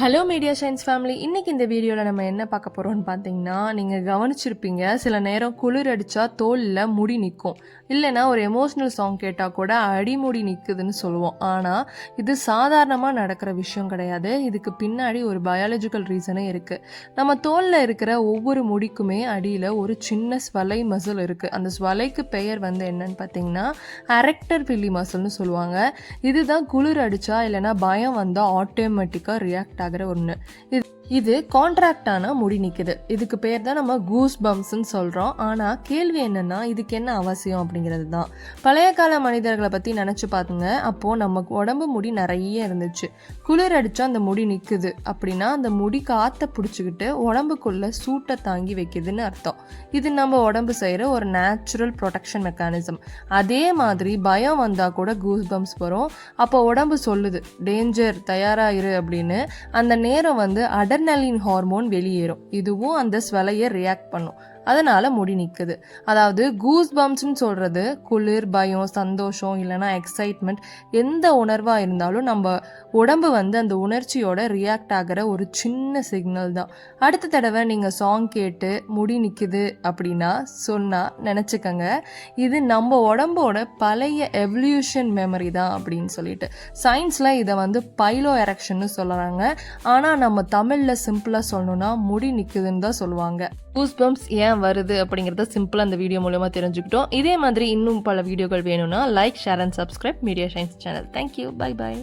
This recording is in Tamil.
ஹலோ மீடியா சயின்ஸ் ஃபேமிலி இன்றைக்கி இந்த வீடியோவில் நம்ம என்ன பார்க்க போகிறோம்னு பார்த்தீங்கன்னா நீங்கள் கவனிச்சிருப்பீங்க சில நேரம் குளிர் அடித்தா தோலில் முடி நிற்கும் இல்லைன்னா ஒரு எமோஷ்னல் சாங் கேட்டால் கூட அடிமுடி நிற்குதுன்னு சொல்லுவோம். ஆனால் இது சாதாரணமாக நடக்கிற விஷயம் கிடையாது. இதுக்கு பின்னாடி ஒரு பயாலஜிக்கல் ரீசனே இருக்குது நம்ம தோலில் இருக்கிற ஒவ்வொரு முடிக்குமே அடியில் ஒரு சின்ன ஸ்வலை மசில் இருக்குது அந்த ஸ்வலைக்கு பெயர் வந்து என்னன்னு பார்த்தீங்கன்னா அரக்டர் பில்லி மசில்னு சொல்லுவாங்க. இதுதான் குளிர் அடித்தா இல்லைனா பயம் வந்தால் ஆட்டோமேட்டிக்காக ரியாக்ட் ஆகிற ஒன்று இது இது கான்ட்ராக்டான முடி நிற்குது இதுக்கு பேர் தான் நம்ம கூஸ் பம்ப்ஸ்ன்னு சொல்கிறோம் ஆனால் கேள்வி என்னென்னா இதுக்கு என்ன அவசியம் அப்படிங்கிறது தான் பழைய கால மனிதர்களை பற்றி நினச்சி பார்த்துங்க அப்போது நம்ம உடம்பு முடி நிறைய இருந்துச்சு. குளிர் அடித்தா அந்த முடி நிற்குது அப்படின்னா அந்த முடி காற்றை பிடிச்சிக்கிட்டு உடம்புக்குள்ளே சூட்டை தாங்கி வைக்குதுன்னு அர்த்தம். இது நம்ம உடம்பு செய்கிற ஒரு நேச்சுரல் ப்ரொடெக்ஷன் மெக்கானிசம் அதே மாதிரி பயம் வந்தால் கூட கூஸ் பம்ப்ஸ் வரும். அப்போ உடம்பு சொல்லுது டேஞ்சர் தயாராகிரு அப்படின்னு. அந்த நேரம் வந்து அடர்னலின் ஹார்மோன் வெளியேறும். இதுவும் அந்த ஸ்வலையை ரியாக்ட் பண்ணும். அதனால முடி நிற்குது அதாவது கூஸ் பம்ப்ஸ்னு சொல்கிறது குளிர் பயம் சந்தோஷம் இல்லைன்னா எக்ஸைட்மெண்ட் எந்த உணர்வாக இருந்தாலும் நம்ம உடம்பு வந்து அந்த உணர்ச்சியோட ரியாக்ட் ஆகிற ஒரு சின்ன சிக்னல் தான். அடுத்த தடவை நீங்கள் சாங் கேட்டு முடி நிற்குது அப்படின்னா சொன்னால் நினச்சிக்கங்க. இது நம்ம உடம்போட பழைய எவல்யூஷன் மெமரி தான் அப்படின்னு சொல்லிட்டு. சயின்ஸில் இதை வந்து பைலோ எரக்ஷன்னு சொல்கிறாங்க ஆனால் நம்ம தமிழில் சிம்பிளாக சொல்லணும்னா முடி நிற்குதுன்னு தான் சொல்லுவாங்க. கூஸ் பம்ப்ஸ் ஏன் வருது அப்படிங்கிறத சிம்பிளாக அந்த வீடியோ மூலயமா தெரிஞ்சுக்கிட்டோம். இதே மாதிரி இன்னும் பல வீடியோக்கள் வேணும்னா like share and subscribe media science channel thank you bye bye